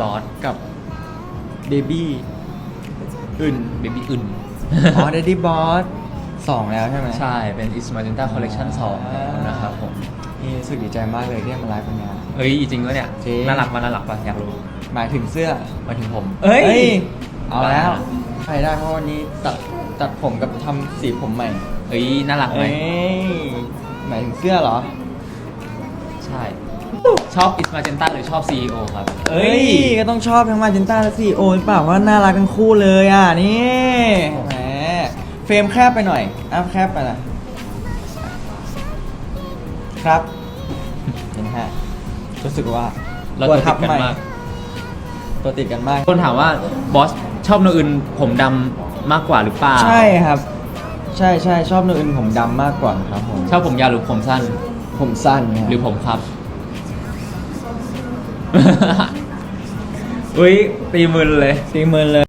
บอสกับเดบี้อื่นเบบี้อื่น อ๋อเดดี้บอสสองแล้วใช่ไหมใช่ เป็น Is Magenta Collection 2แล้วนะครับผม นี่รู้สึกดีใจมากเลยที่ได้มาไลฟ์วันนี้ เอ้ย จริงวะเนี่ยจริง น่ารักมาน่ารักปะอยากรู้หมายถึงเสื้อ มาถึงผม เอ้ย เอาแล้วบ้าใครได้เพราะวันนี้ตัดตัดผมกับทำสีผมใหม่เอ้ย น่ารักไหมเอ้ยหมายถึงเสื้อเหรอ ใช่ ชอบ Is Magenta หรือชอบ CEO ครับ เอ้ย ก็ต้องชอบทั้งมาจินต้าและซีโอหรือเปล่าว่าน่ารักทั้งคู่เลยอะ นี่แหมเฟรมแคบไปหน่อยอัพแคบไปหน่อยครับเห็นฮะรู้สึกว่าเราตัวติดกันมาก ตัวติดกันมาก คนถามว่าบอสชอบโนอื่นผมดำมากกว่าหรือเปล่าใช่ครับ ใช่ใช่ชอบโนอื่นผมดำมากกว่าครับผมชอบผมยาวหรือผมสั้นผมสั้นไงหรือผมครับ อุ้ยตีมือเลย ตีมือเลย